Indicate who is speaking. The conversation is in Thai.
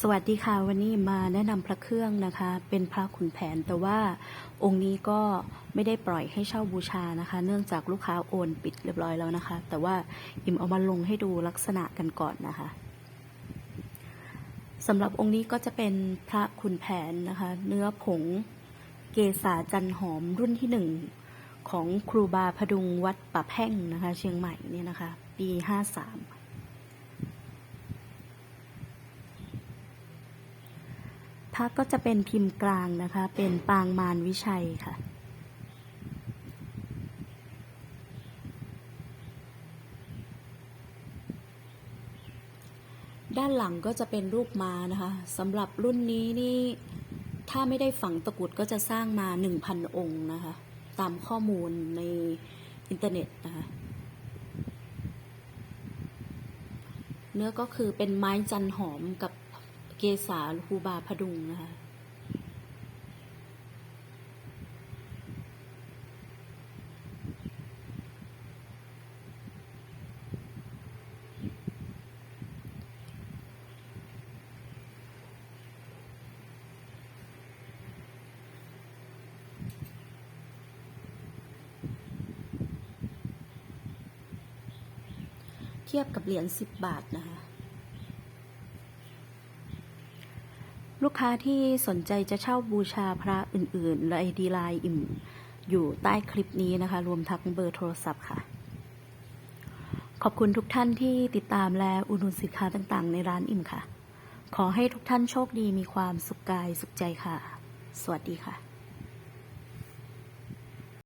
Speaker 1: สวัสดีค่ะวันนี้มาแนะนำพระเครื่องนะคะ เป็นพระขุนแผน แต่ว่าองค์นี้ก็ไม่ได้ปล่อยให้เช่าบูชานะคะ เนื่องจากลูกค้าโอนปิดเรียบร้อยแล้วนะคะ แต่ว่าอิมเอามาลงให้ดูลักษณะกันก่อนนะคะสำหรับองค์นี้ก็จะเป็นพระขุนแผนนะคะ เนื้อผงเกษาจันหอมรุ่นที่หนึ่งของครูบาพดุงวัดป่าแพ่งนะคะ เชียงใหม่เนี่ยนะคะ ปีห้าสาม พระก็จะเป็นพิมพ์กลางนะคะ เป็นปางมารวิชัยค่ะ ด้านหลังก็จะเป็นรูปม้านะคะสำหรับรุ่นนี้นี่ถ้าไม่ได้ฝังตะกุดก็จะสร้างมา 1,000 องค์นะคะ ตามข้อมูลในอินเทอร์เน็ตนะคะเนื้อก็คือเป็นไม้จันหอมกับ เกษาคูบาพดุงนะคะเทียบกับเหรียญ10 บาทนะคะ ลูกค้าที่สนใจจะเช่าบูชาพระอื่นๆและไอดีไลน์อิ่มอยู่ใต้คลิปนี้นะคะ รวมทั้งเบอร์โทรศัพท์ค่ะ ขอบคุณทุกท่านที่ติดตามและอุดหนุนสินค้าต่างๆ ในร้านอิ่มค่ะ ขอให้ทุกท่านโชคดีมีความสุขกายสุขใจค่ะ สวัสดีค่ะ